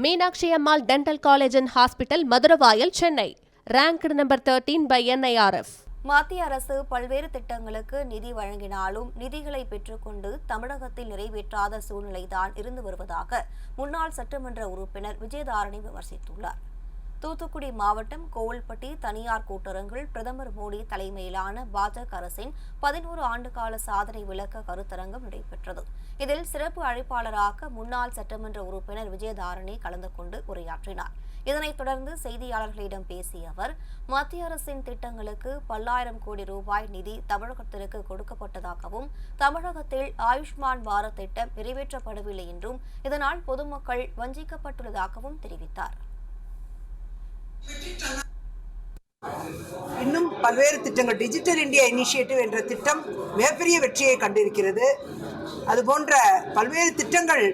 Meenakshi Ammal dental college and hospital Maduravoyal Chennai. Ranked number thirteen by NIRF மத்திய அரசு பல்வேறு திட்டங்களுக்கு நிதி வழங்கினாலும் நிதிகளை பெற்றுக்கொண்டு தமிழகத்தில் நிறைவேற்றாத சூழ்நிலைதான் இருந்து வருவதாக முன்னாள் சட்டமன்ற உறுப்பினர் விஜயதாரணி விமர்சித்துள்ளார். தூத்துக்குடி மாவட்டம் கோவில்பட்டி தனியார் கூட்டரங்கில் பிரதமர் மோடி தலைமையிலான பாஜக அரசின் பதினோரு ஆண்டுகால சாதனை விளக்க கருத்தரங்கம் நடைபெற்றது. இதில் சிறப்பு அழைப்பாளராக முன்னாள் சட்டமன்ற உறுப்பினர் விஜயதாரணி கலந்து கொண்டு உரையாற்றினார். இதனைத் தொடர்ந்து செய்தியாளர்களிடம் பேசிய அவர் மத்திய அரசின் திட்டங்களுக்கு பல்லாயிரம் கோடி ரூபாய் நிதி தமிழகத்திற்கு கொடுக்கப்பட்டதாகவும் தமிழகத்தில் ஆயுஷ்மான் பாரத் திட்டம் நிறைவேற்றப்படவில்லை என்றும் இதனால் பொதுமக்கள் வஞ்சிக்கப்பட்டுள்ளதாகவும் தெரிவித்தார். இன்னும் பல்வேறு திட்டங்கள் டிஜிட்டல் இந்தியா இனிஷியேட்டிவ் என்ற திட்டம் மிகப்பெரிய வெற்றியை கண்டிருக்கிறது. அதுபோன்ற பல்வேறு திட்டங்கள்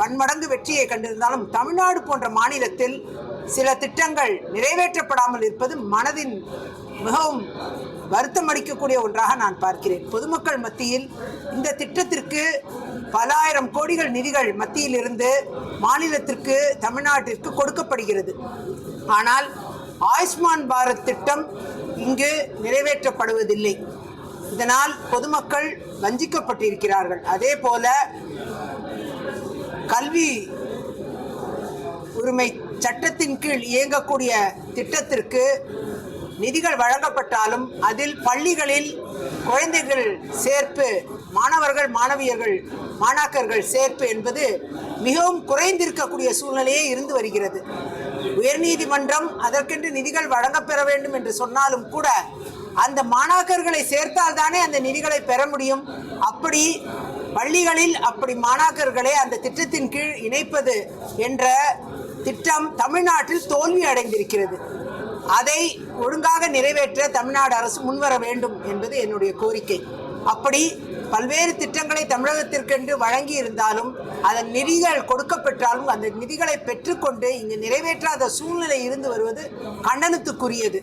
பன்மடங்கு வெற்றியை கண்டிருந்தாலும் தமிழ்நாடு போன்ற மாநிலத்தில் சில திட்டங்கள் நிறைவேற்றப்படாமல் இருப்பது மனதின் மிகவும் வருத்தம் அளிக்கக்கூடிய ஒன்றாக நான் பார்க்கிறேன். பொதுமக்கள் மத்தியில் இந்த திட்டத்திற்கு பல ஆயிரம் கோடிகள் நிதிகள் மத்தியில் இருந்து மாநிலத்திற்கு தமிழ்நாட்டிற்கு கொடுக்கப்படுகிறது. ஆனால் ஆயுஷ்மான் பாரத் திட்டம் இங்கு நிறைவேற்றப்படுவதில்லை. இதனால் பொதுமக்கள் வஞ்சிக்கப்பட்டிருக்கிறார்கள். அதே போல கல்வி உரிமை சட்டத்தின் கீழ் இயங்கக்கூடிய திட்டத்திற்கு நிதிகள் வழங்கப்பட்டாலும் அதில் பள்ளிகளில் குழந்தைகள் சேர்ப்பு மாணவர்கள் மாணவியர்கள் மாணாக்கர்கள் சேர்ப்பு என்பது மிகவும் குறைந்திருக்கக்கூடிய சூழ்நிலையே இருந்து வருகிறது. உயர்நீதிமன்றம் அதற்கென்று நிதிகள் வழங்கப்பெற வேண்டும் என்று சொன்னாலும் கூட அந்த மாணாக்கர்களை சேர்த்தால் தானே அந்த நிதிகளை பெற முடியும். அப்படி பள்ளிகளில் அப்படி மாணாக்கர்களை அந்த திட்டத்தின் கீழ் இணைப்பது என்ற திட்டம் தமிழ்நாட்டில் தோல்வி அடைந்திருக்கிறது. அதை ஒழுங்காக நிறைவேற்ற தமிழ்நாடு அரசு முன்வர வேண்டும் என்பது என்னுடைய கோரிக்கை. அப்படி பல்வேறு திட்டங்களை தமிழகத்திற்கென்று வழங்கி இருந்தாலும் அதன் நிதிகள் கொடுக்கப்பெற்றாலும் அந்த நிதிகளை பெற்றுக்கொண்டு இங்கு நிறைவேற்றாத சூழ்நிலை இருந்து வருவது கண்டனத்துக்குரியது.